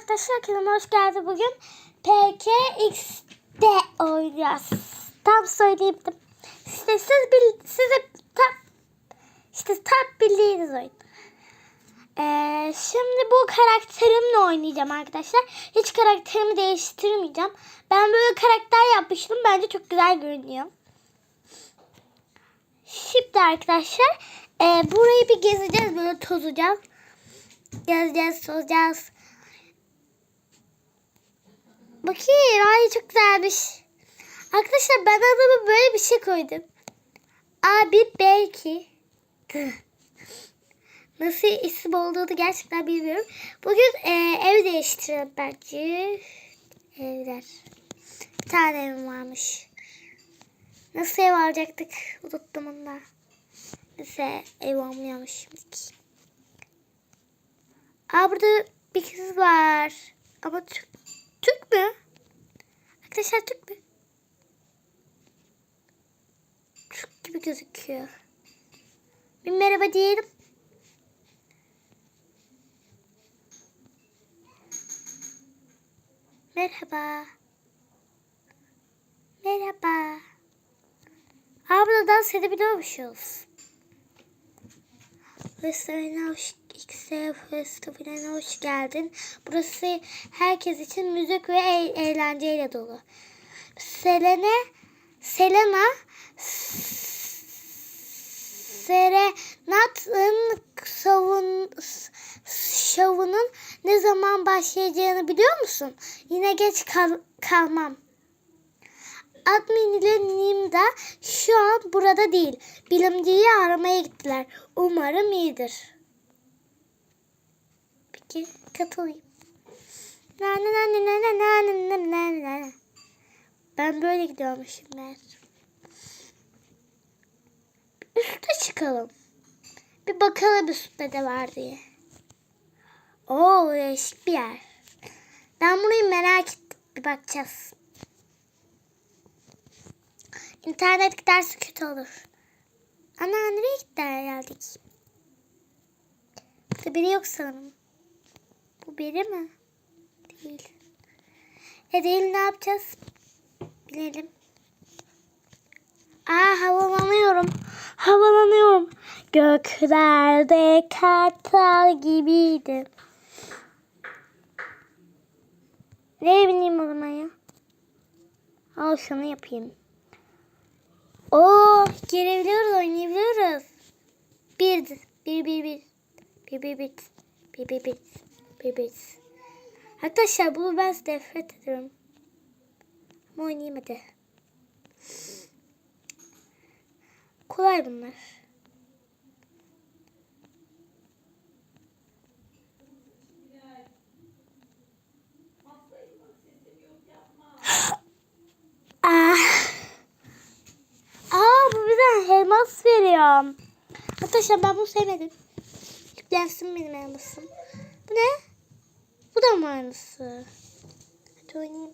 arkadaşlar kanalıma hoş geldiniz. Bugün PKX'de oynayacağız. Tam söyleyemedim. İşte siz bil, size tam işte tam bildiğiniz oyun. Ee, şimdi bu karakterimle oynayacağım arkadaşlar. Hiç karakterimi değiştirmeyeceğim. Ben böyle karakter yapmıştım. Bence çok güzel görünüyor. Şimdi arkadaşlar e, burayı bir gezeceğiz böyle tozacağız. Gezeceğiz, tozacağız. Bakayım ay çok güzelmiş. Arkadaşlar ben adama böyle bir şey koydum. Abi belki. Nasıl isim olduğunu gerçekten bilmiyorum. Bugün e, ev değiştirelim bence. Evler. Bir tane evim varmış. Nasıl ev alacaktık? Unuttum onu da. Neyse ev almıyormuş şimdiki. Aa burada bir kız var. Ama Türk, Türk mü? Arkadaşlar Türk mü? Türk gibi gözüküyor. Bir merhaba diyelim. Merhaba. Merhaba. Burada dans edebiliyormuşuz. Festivaline hoş, X'e Festivaline hoş geldin. Burası herkes için müzik ve e- eğlenceyle dolu. Selene, Selena, Serenat'ın savun, şovunun ne zaman başlayacağını biliyor musun? Yine geç kal, kalmam. Admin ile Nimda şu an burada değil. Bilimciyi aramaya gittiler. Umarım iyidir ki katılayım. Ben böyle gidiyormuşum ben. Üste çıkalım. Bir bakalım üstte de var diye. Oo değişik bir yer. Ben burayı merak ettim. Bir bakacağız. İnternet giderse kötü olur. Ana nereye gitti herhalde ki? Burada biri yok sanırım. Bu biri mi? Değil. E değil ne yapacağız? Bilelim. Aa havalanıyorum. Havalanıyorum. Göklerde kartal gibiydim. Nereye bineyim o zaman ya? Al şunu yapayım. Oo, girebiliyoruz, oynayabiliyoruz. Bir, bir, bir, bir. Bir, bir, bir. Bir, bir, bir. Arkadaşlar bunu ben nefret ediyorum. Ama oynayayım hadi. Kolay bunlar. Ah. Aa bu bize elmas veriyor. Arkadaşlar ben bunu sevmedim. Yüklensin benim elmasım. Bu ne? zamanısı. Hadi oynayayım.